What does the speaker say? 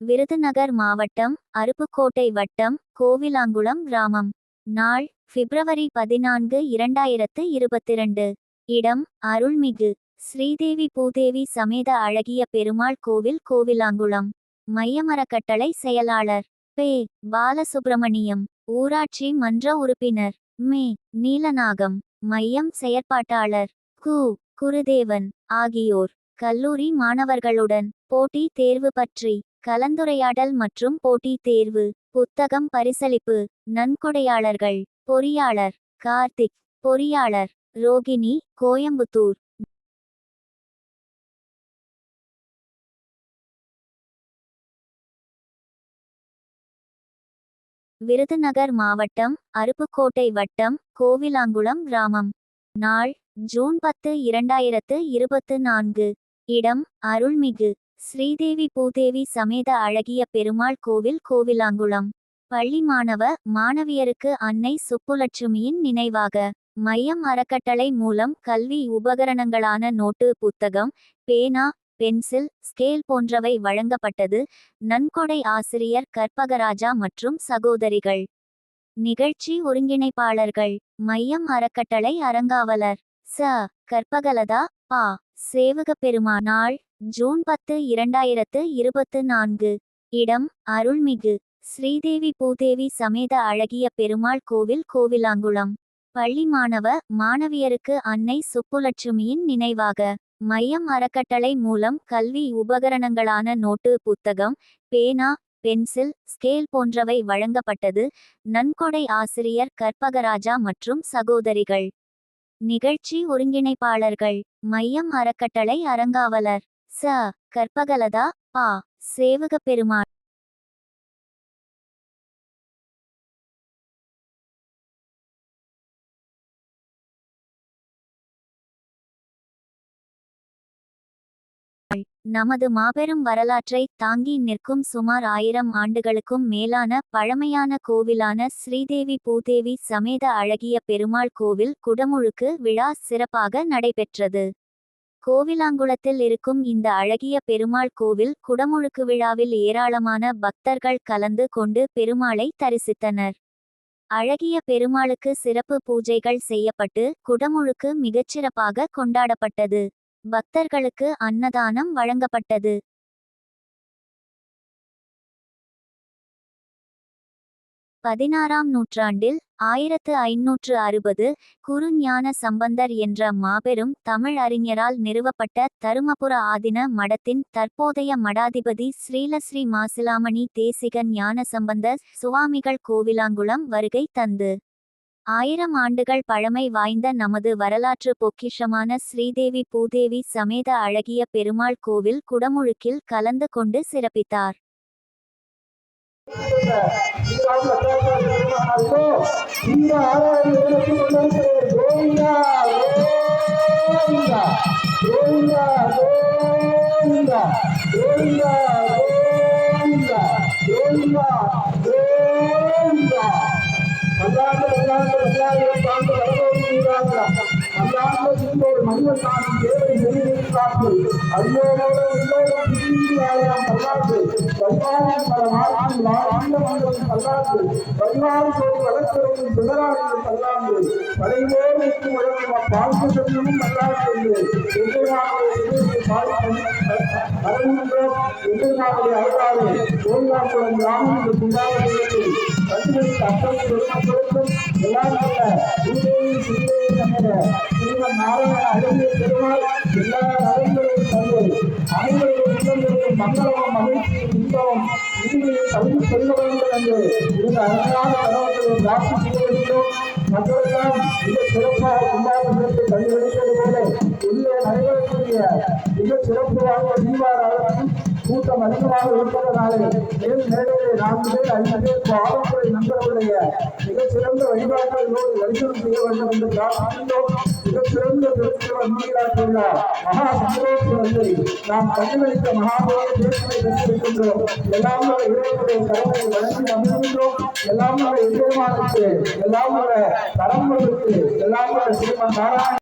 விருதுநகர் மாவட்டம் அருப்புக்கோட்டை வட்டம் கோவிலாங்குளம் கிராமம். நாள் பிப்ரவரி பதினான்கு இரண்டாயிரத்து இருபத்திரண்டு. இடம் அருள்மிகு. ஸ்ரீதேவி பூதேவி சமேத அழகிய பெருமாள் கோவில் கோவிலாங்குளம். மையமரக்கட்டளை செயலாளர். பே. பாலசுப்பிரமணியம் ஊராட்சி மன்ற உறுப்பினர். மே. நீலநாகம். மையம் செயற்பாட்டாளர். கு. குருதேவன். ஆகியோர். கல்லூரி மாணவர்களுடன். போட்டி தேர்வு பற்றி. கலந்துரையாடல் மற்றும் போட்டி தேர்வு புத்தகம் பரிசளிப்பு நன்கொடையாளர்கள் பொறியாளர் கார்த்திக் பொறியாளர் ரோகிணி கோயம்புத்தூர். விருதுநகர் மாவட்டம் அருப்புக்கோட்டை வட்டம் கோவிலாங்குளம் கிராமம். நாள் ஜூன் பத்து இரண்டாயிரத்து இருபத்து நான்கு. இடம் அருள்மிகு. ஸ்ரீதேவி பூதேவி சமேத அழகிய பெருமாள் கோவில் கோவிலாங்குளம். பள்ளி மாணவ மாணவியருக்கு அன்னை சுப்புலட்சுமியின் நினைவாக. மையம் அறக்கட்டளை மூலம் கல்வி உபகரணங்களான நோட்டு புத்தகம் பேனா பென்சில் ஸ்கேல் போன்றவை வழங்கப்பட்டது. நன்கொடை ஆசிரியர் கற்பகராஜா மற்றும் சகோதரிகள். நிகழ்ச்சி ஒருங்கிணைப்பாளர்கள். மையம் அறக்கட்டளை அறங்காவலர். ச. கற்பகலதா பா. சேவகப்பெருமா நாள் ஜூன் பத்து இரண்டாயிரத்து இருபத்து நான்கு. இடம் அருள்மிகு. ஸ்ரீதேவி பூதேவி சமேத அழகிய பெருமாள் கோவில் கோவிலாங்குளம். பள்ளி மாணவ மாணவியருக்கு அன்னை சுப்புலட்சுமியின் நினைவாக. மையம் அறக்கட்டளை மூலம் கல்வி உபகரணங்களான நோட்டு புத்தகம் பேனா பென்சில் ஸ்கேல் போன்றவை வழங்கப்பட்டது. நன்கொடை ஆசிரியர் கற்பகராஜா மற்றும் சகோதரிகள். நிகழ்ச்சி ஒருங்கிணைப்பாளர்கள் மையம் அறக்கட்டளை அறங்காவலர் ச. கற்பகலதா பா. சேவகப்பெருமாள் நமது மாபெரும் வரலாற்றை தாங்கி நிற்கும் சுமார் ஆயிரம் ஆண்டுகளுக்கும் மேலான பழமையான கோவிலான ஸ்ரீதேவி பூதேவி சமேத அழகிய பெருமாள் கோவில் குடமுழுக்கு விழா சிறப்பாக நடைபெற்றது. கோவிலாங்குளத்தில் இருக்கும் இந்த அழகிய பெருமாள் கோவில் குடமுழுக்கு விழாவில் ஏராளமான பக்தர்கள் கலந்து கொண்டு பெருமாளை தரிசித்தனர். அழகிய பெருமாளுக்கு சிறப்பு பூஜைகள் செய்யப்பட்டு குடமுழுக்கு மிகச்சிறப்பாக கொண்டாடப்பட்டது. பக்தர்களுக்கு அன்னதானம் வழங்கப்பட்டது. பதினாறாம் நூற்றாண்டில் ஆயிரத்து ஐநூற்று அறுபது குறுஞான சம்பந்தர் என்ற மாபெரும் தமிழ் அறிஞரால் நிறுவப்பட்ட தருமபுர ஆதின மடத்தின் தற்போதைய மடாதிபதி ஸ்ரீலஸ்ரீ மாசிலாமணி தேசிகன் ஞானசம்பந்த சுவாமிகள் கோவிலாங்குளம் வருகை தந்து. ஆயிரம் ஆண்டுகள் பழமை வாய்ந்த நமது வரலாற்று பொக்கிஷமான ஸ்ரீதேவி பூதேவி சமேத அழகிய பெருமாள் கோவில் குடமுழுக்கில் கலந்து கொண்டு சிறப்பித்தார் பல்லாண்டு பல்லாண்டு பல்லாயிரம் ஆண்டு வரதோடுகிறார்களாம் பல்லாண்டு இருந்தோடு மனிதன் தான் தேவை வெளியே காத்து அடியோடு உள்ளோடும் ஆயிரம் பல்லாண்டு. பல்லாயிரம் பல நாள் ஆண்டுகள் ஆண்டு மன்றம் பல்லாண்டு. பதினாறு கோடி வழக்குறையும் சிதறாடுகள் பல்லாண்டு. பழையோடு வழங்கும் பால்கு சொல்லும் பல்லாண்டு எதிராக பால்கு வரவிருக்கிறோம் எதிர்காலத்தை அழுதாது கோயிலாக்குளம் கிராமம் என்று குண்டாக நிலையத்தில் பசுமை தப்பம் பெருமக்களுக்கும் எல்லாம் நல்ல பூதேவி சீதேவி சமையல திருமண் நாராயண அழகிய பெருமாள் எல்லா நலன்களையும் தருவது அனைவருடைய இந்த சிறப்பாக கொண்டாடுகிறது சிறப்பு வாய்ந்த கூட்டம் அதிகமாக இருப்பதனாலே மேல் மேடையிலே நான்கு பேர் ஐந்து பேர் பாவத்துறை நண்பர்களுடைய மிகச்சிறந்த வழிபாடுகளோடு தரிசனம் செய்ய வேண்டும் என்று பிரார்த்திக்கின்றோம் மிகச்சிறந்த திருச்சிவர் நீங்களாக மகா சந்தோஷத்தை நாம் கண்டுகளித்த மகாபோத தேசத்தை பெற்றிருக்கின்றோம். எல்லாம் நல்ல இறைவனுடைய கடமை வழங்கி அமர்கின்றோம். எல்லாம் நல்ல எதிர்மானுக்கு எல்லாம் நல்ல தரம்புகளுக்கு எல்லாம் நல்ல ஸ்ரீமன் நாராயண